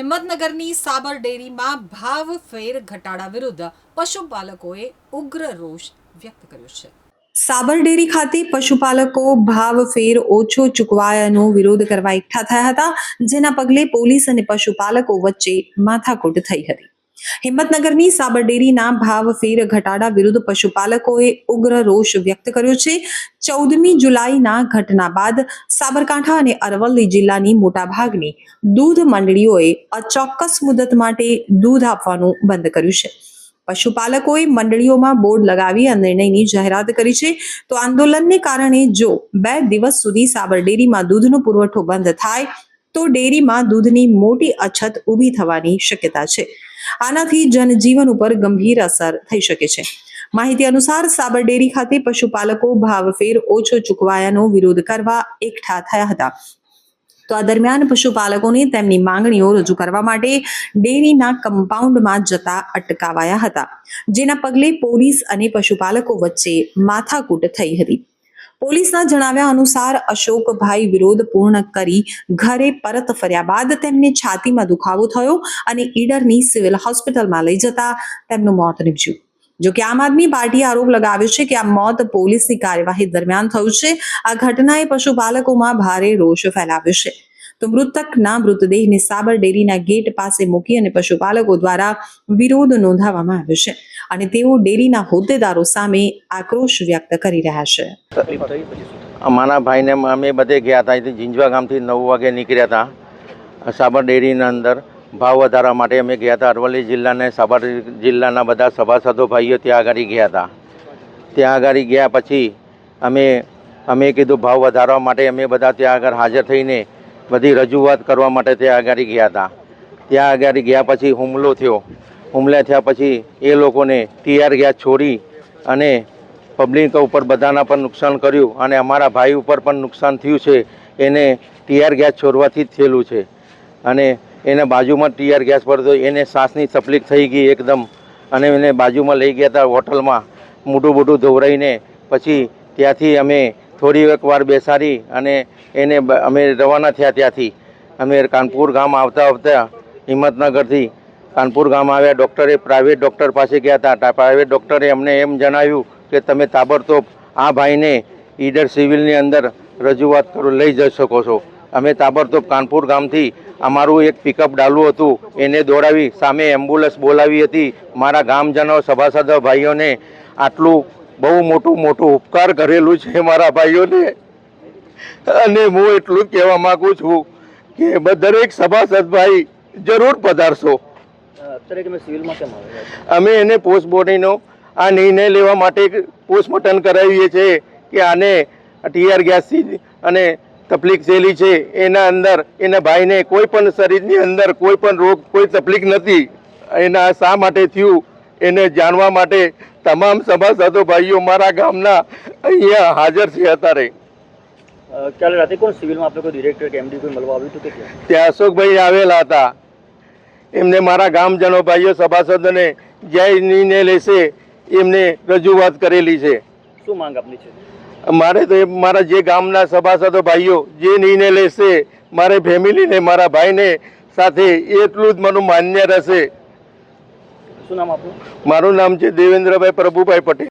હિંમતનગરની સાબર ડેરીમાં ભાવ ફેર ઘટાડા વિરુદ્ધ પશુપાલકોએ ઉગ્ર રોષ વ્યક્ત કર્યો છે. સાબર ડેરી ખાતે પશુપાલકો ભાવ ફેર ઓછો ચૂકવાયાનો વિરોધ કરવા એકઠા થયા હતા, જેના પગલે પોલીસ અને પશુપાલકો વચ્ચે માથાકૂટ થઈ હતી. હિંમતનગરની સાબરડેરીના ભાવ ફેર ઘટાડા વિરુદ્ધ પશુપાલકોએ ઉગ્ર રોષ વ્યક્ત કર્યો છે. ચૌદમી જુલાઈના ઘટના બાદ સાબરકાંઠા અને અરવલ્લી જિલ્લાની મોટાભાગની દૂધ મંડળીઓએ અચોક્કસ મુદત માટે દૂધ આપવાનું બંધ કર્યું છે. પશુપાલકોએ મંડળીઓમાં બોર્ડ લગાવી આ નિર્ણયની જાહેરાત કરી છે. તો આંદોલનને કારણે જો બે દિવસ સુધી સાબર ડેરીમાં દૂધનો પુરવઠો બંધ થાય, તો ડેરીમાં દૂધની મોટી અછત ઊભી થવાની શક્યતા છે. આનાથી જનજીવન ઉપર ગંભીર અસર થઈ શકે છે. માહિતી અનુસાર સાબરડેરી ખાતે પશુપાલકો ભાવફેર ઓછો ચૂકવાયાનો વિરોધ કરવા એકઠા થયા હતા. તો આ દરમિયાન પશુપાલકોને તેમની માંગણીઓ રજૂ કરવા માટે ડેરીના કમ્પાઉન્ડમાં જતા અટકાવાયા હતા, જેના પગલે પોલીસ અને પશુપાલકો વચ્ચે માથાકૂટ થઈ હતી. પોલીસના જણાવ્યા અનુસાર અશોકભાઈ વિરોધ પૂર્ણ કરી ઘરે પરત ફર્યા બાદ તેમને છાતીમાં દુખાવો થયો અને ઈડરની સિવિલ હોસ્પિટલમાં લઈ જતા તેમનું મોત નીપજ્યું. જો કે આમ આદમી પાર્ટીએ આરોપ લગાવ્યો છે કે આ મોત પોલીસની કાર્યવાહી દરમિયાન થયું છે. આ ઘટનાએ પશુપાલકોમાં ભારે રોષ ફેલાવ્યો છે. તો મૃતકના મૃતદેહને સાબર ડેરીના ગેટ પાસે મૂકી અને પશુપાલકો દ્વારા વિરોધ નોંધાવવામાં આવ્યો છે. અને તેઓ ડેરીના હોદ્દેદારો સામે આક્રોશ વ્યક્ત કરી રહ્યા છે? અમારા ભાઈને અમે બધે ગયા હતા. અહીંથી ઝીંઝવા ગામથી નવ વાગે નીકળ્યા હતા. સાબર ડેરીના અંદર ભાવ વધારવા માટે અમે ગયા હતા. અરવલ્લી જિલ્લાને, સાબર જિલ્લાના બધા સભાસદો ભાઈઓ ત્યાં આગળ ગયા હતા. ત્યાં આગળ ગયા પછી અમે અમે કીધું ભાવ વધારવા માટે અમે બધા ત્યાં આગળ હાજર થઈને બધી રજૂઆત કરવા માટે ત્યાં આગળ ગયા હતા. ત્યાં આગળ ગયા પછી હુમલો થયો. હુમલા થયા પછી એ લોકોને ટીઆર ગેસ છોડી અને પબ્લિક ઉપર બધાના પણ નુકસાન કર્યું અને અમારા ભાઈ ઉપર પણ નુકસાન થયું છે. એને ટીઆર ગેસ છોડવાથી જ થયેલું છે. અને એને બાજુમાં ટીઆર ગેસ પર તો એને શ્વાસની તકલીફ થઈ ગઈ એકદમ. અને એને બાજુમાં લઈ ગયા હતા હોટલમાં. મોટું મોટું ધોવરાઈને પછી ત્યાંથી અમે થોડી એક વાર બેસાડી અને એને અમે રવાના થયા ત્યાંથી. અમે કાનપુર ગામ આવતા આવતા હિંમતનગરથી કાનપુર ગામ આવ્યા. ડૉક્ટરે પ્રાઇવેટ ડૉક્ટર પાસે ગયા હતા. પ્રાઇવેટ ડૉક્ટરે અમને એમ જણાવ્યું કે તમે તાબડતોબ આ ભાઈને ઈડર સિવિલની અંદર રજૂઆત કરો, લઈ જઈ શકો છો. અમે તાબડતોબ કાનપુર ગામથી અમારું એક પિકઅપ ડાલું હતું. એને દોડાવી, સામે એમ્બ્યુલન્સ બોલાવી હતી. મારા ગામજનો, સભાસદ, ભાઈઓને આટલું બહુ મોટું મોટું ઉપકાર કરેલું છે મારા ભાઈઓને. અને હું એટલું જ કહેવા માગું છું કે દરેક સભાસદ ભાઈ જરૂર પધારશો? અમે એને પોસ્ટમોર્ટમનો આ નિર્ણય લેવા માટે પોસ્ટમોર્ટમ કરાવીએ છીએ કે આને ટીઆર ગેસથી અને તકલીફ થયેલી છે એના અંદર એના ભાઈને કોઈ પણ શરીરની અંદર કોઈ પણ રોગ કોઈ તકલીફ નથી. એના શા માટે થયું એને જાણવા માટે તમામ સભાસદો ભાઈઓ મારા ગામના અહીંયા હાજર છે અત્યારે. કાલે રાતે કોણ સિવિલમાં આપણે કોઈ ડિરેક્ટર કે એમડી કોઈ મળવા આવ્યું હતું કે ત્યાં અશોકભાઈ આવેલા હતા. એમને મારા ગામજનો ભાઈઓ સભાસદોને જે નિર્ણય લેશે એમને રજૂઆત કરેલી છે. શું માંગ આપની છે? મારે તો મારા જે ગામના સભાસદો ભાઈઓ જે નિર્ણય લેશે મારે ફેમિલીને મારા ભાઈને સાથે એટલું જ મારું માન્ય રહેશે. શું નામ આપણું મારું નામ છે દેવેન્દ્રભાઈ પ્રભુભાઈ પટેલ.